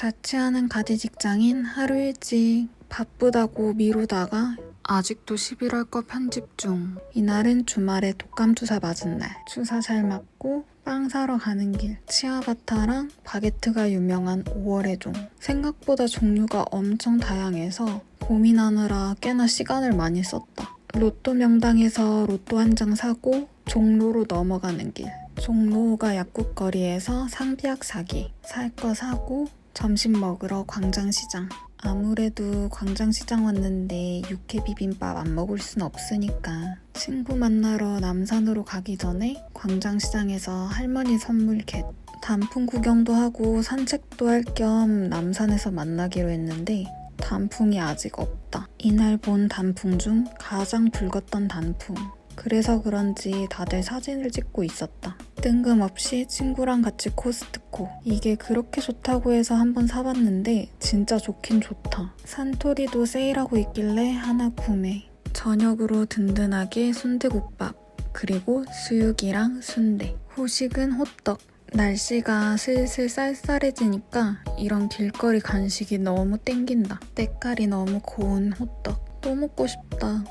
자취하는 가지 직장인 하루 일찍 바쁘다고 미루다가 아직도 11월 거 편집 중. 이날은 주말에 독감 주사 맞은 날. 주사 잘 맞고 빵 사러 가는 길. 치아바타랑 바게트가 유명한 5월의 종. 생각보다 종류가 엄청 다양해서 고민하느라 꽤나 시간을 많이 썼다. 로또 명당에서 로또 한 장 사고 종로로 넘어가는 길. 종로가 약국거리에서 상비약 사기. 살 거 사고 점심 먹으러 광장시장. 아무래도 광장시장 왔는데 육회 비빔밥 안 먹을 순 없으니까 친구 만나러 남산으로 가기 전에 광장시장에서 할머니 선물 겟 단풍 구경도 하고 산책도 할 겸 남산에서 만나기로 했는데 단풍이 아직 없다. 이날 본 단풍 중 가장 붉었던 단풍. 그래서 그런지 다들 사진을 찍고 있었다. 뜬금없이 친구랑 같이 코스트코. 이게 그렇게 좋다고 해서 한번 사봤는데 진짜 좋긴 좋다. 산토리도 세일하고 있길래 하나 구매. 저녁으로 든든하게 순대국밥. 그리고 수육이랑 순대. 후식은 호떡. 날씨가 슬슬 쌀쌀해지니까 이런 길거리 간식이 너무 땡긴다. 때깔이 너무 고운 호떡. 또 먹고 싶다.